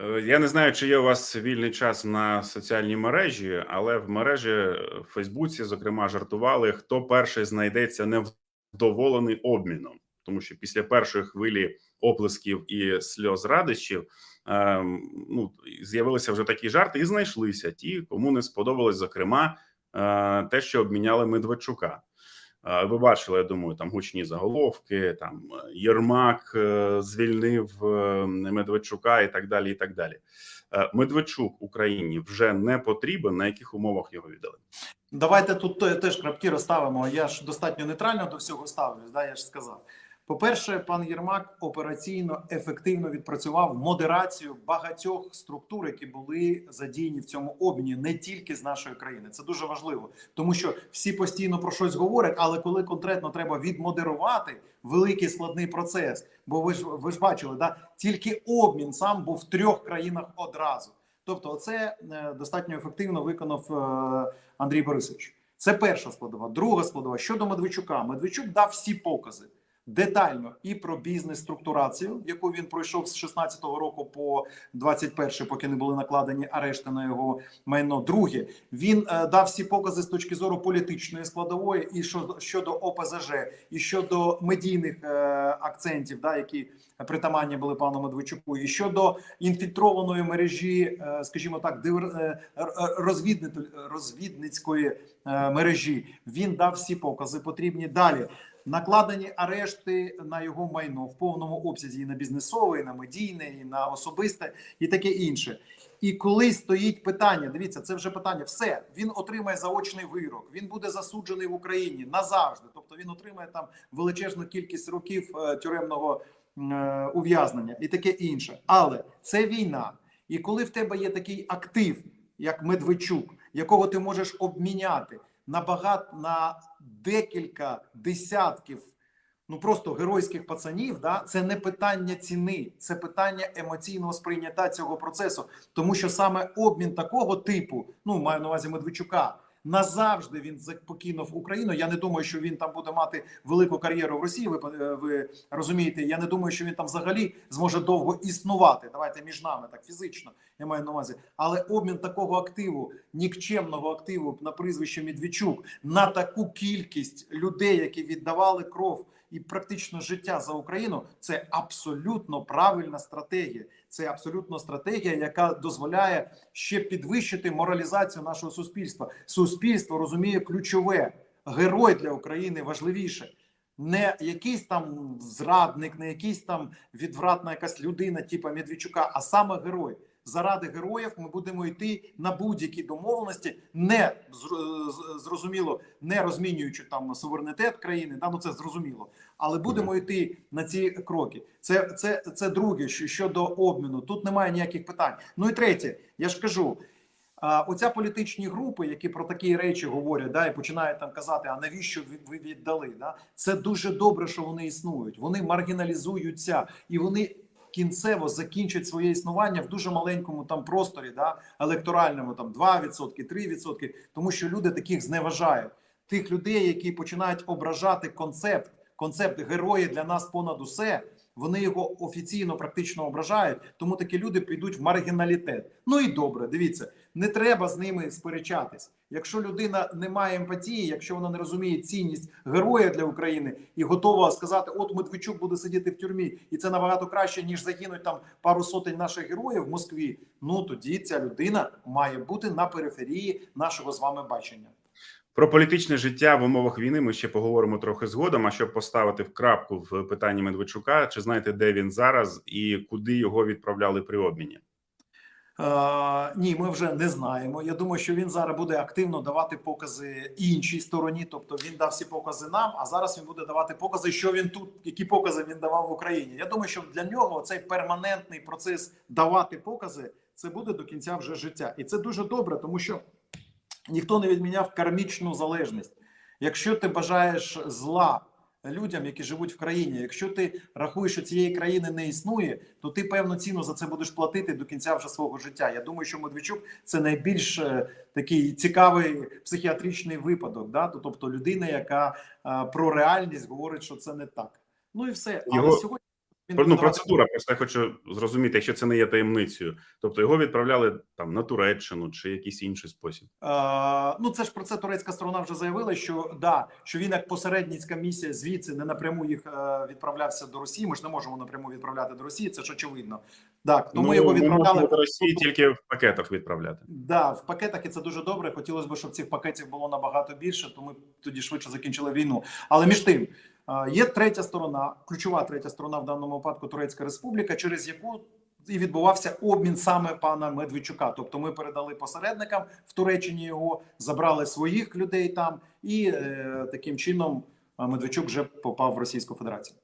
Е, Я не знаю, чи є у вас вільний час на соціальній мережі, але в мережі е, в Фейсбуці, зокрема, жартували, хто перший знайдеться невдоволений обміном, тому що після першої хвилі оплесків і сльоз радощів ем, ну з'явилися вже такі жарти, і знайшлися ті, кому не сподобалось, зокрема, е, те, що обміняли Медведчука. Ви бачили, я думаю, там гучні заголовки. Там е, Єрмак е, звільнив е, Медведчука і так далі. І так далі. Медведчук Україні вже не потрібен. На яких умовах його віддали? Давайте тут те- теж крапки розставимо. Я ж достатньо нейтрально до всього ставлюсь. Да, я ж сказав. По-перше, пан Єрмак операційно ефективно відпрацював модерацію багатьох структур, які були задіяні в цьому обміні, не тільки з нашої країни. Це дуже важливо, тому що всі постійно про щось говорять, але коли конкретно треба відмодерувати великий складний процес, бо ви ж ви ж бачили, да тільки обмін сам був в трьох країнах одразу. Тобто, це е, достатньо ефективно виконав е, Андрій Борисович. Це перша складова. Друга складова щодо Медведчука. Медведчук дав всі покази детально і про бізнес-структурацію, яку він пройшов з 16-го року по 21-й, поки не були накладені арешти на його майно. Друге, він е, дав всі покази з точки зору політичної складової, і щодо, щодо ОПЗЖ, і щодо медійних е, акцентів, да, які притаманні були пану Медведчуку, і щодо інфільтрованої мережі, е, скажімо так, розвідницької мережі. Він дав всі покази потрібні далі. Накладені арешти на його майно в повному обсязі і на бізнесове, і на медійне, і на особисте, і таке інше. І коли стоїть питання, дивіться, це вже питання. Все він отримає заочний вирок. Він буде засуджений в Україні назавжди. Тобто він отримає там величезну кількість років е, тюремного е, ув'язнення і таке інше. Але це війна. І коли в тебе є такий актив, як Медведчук, якого ти можеш обміняти на багато на декілька десятків. Ну просто геройських пацанів, да це не питання ціни, це питання емоційного сприйняття цього процесу, тому що саме обмін такого типу, ну маю на увазі Медведчука, назавжди він покинув Україну. Я не думаю, що він там буде мати велику кар'єру в Росії. Ви е, ви розумієте? Я не думаю, що він там взагалі зможе довго існувати. Давайте між нами так фізично. Я маю на увазі, але обмін такого активу, нікчемного активу на прізвище Медведчук на таку кількість людей, які віддавали кров і практично життя за Україну, це абсолютно правильна стратегія. Це абсолютно стратегія, яка дозволяє ще підвищити моралізацію нашого суспільства. Суспільство розуміє ключове: герой для України важливіше. Не якийсь там зрадник, не якийсь там відвратна якась людина, типу Медведчука, а саме герой. Заради героїв ми будемо йти на будь-які домовленості, не зрозуміло, не розмінюючи там суверенітет країни. Да, ну це зрозуміло, але будемо йти на ці кроки. Це це, це друге, що щодо обміну. Тут немає ніяких питань. Ну і третє, я ж кажу. Оця політичні групи, які про такі речі говорять, да, і починають там казати, а навіщо ви- ви віддали? Да? Це дуже добре, що вони існують. Вони маргіналізуються і вони кінцево закінчать своє існування в дуже маленькому там просторі, да, електоральному, там 2%, 3%, тому що люди таких зневажають. Тих людей, які починають ображати концепт, концепт герої для нас понад усе. Вони його офіційно практично ображають, тому такі люди підуть в маргіналітет. Ну і добре, дивіться, не треба з ними сперечатись. Якщо людина не має емпатії, якщо вона не розуміє цінність героя для України і готова сказати, от Медведчук буде сидіти в тюрмі, і це набагато краще, ніж загинуть там пару сотень наших героїв в Москві. Ну тоді ця людина має бути на периферії нашого з вами бачення. Про політичне життя в умовах війни ми ще поговоримо трохи згодом. А щоб поставити в крапку в питанні Медведчука, чи знаєте, де він зараз і куди його відправляли при обміні? Е, ні, ми вже не знаємо. Я думаю, що він зараз буде активно давати покази іншій стороні. Тобто він дав всі покази нам, а зараз він буде давати покази, що він тут, які покази він давав в Україні. Я думаю, що для нього цей перманентний процес давати покази це буде до кінця вже життя, і це дуже добре, тому що ніхто не відміняв кармічну залежність. Якщо ти бажаєш зла людям, які живуть в країні, якщо ти рахуєш, що цієї країни не існує, то ти певну ціну за це будеш платити до кінця вже свого життя. Я думаю, що Медведчук це найбільш е, такий цікавий психіатричний випадок. Да? Тобто людина, яка е, про реальність говорить, що це не так. Ну і все. Але Його- сьогодні Ну, процедура, просто я хочу зрозуміти, якщо це не є таємницею. Тобто його відправляли там на Туреччину чи якийсь інший спосіб. Е, ну це ж про це турецька сторона вже заявила, що да, що він як посередницька місія звідси не напряму їх е, відправлявся до Росії. Ми ж не можемо напряму відправляти до Росії. Це ж очевидно. Так, тому ну, його відправляли до Росії тільки в пакетах відправляти. Да, в пакетах і це дуже добре. Хотілося б, щоб цих пакетів було набагато більше, то ми тоді швидше закінчили війну. Але між тим є третя сторона, ключова третя сторона в даному випадку Турецька Республіка, через яку і відбувався обмін саме пана Медведчука. Тобто ми передали посередникам в Туреччині його, забрали своїх людей там, і е, таким чином Медведчук вже попав в Російську Федерацію.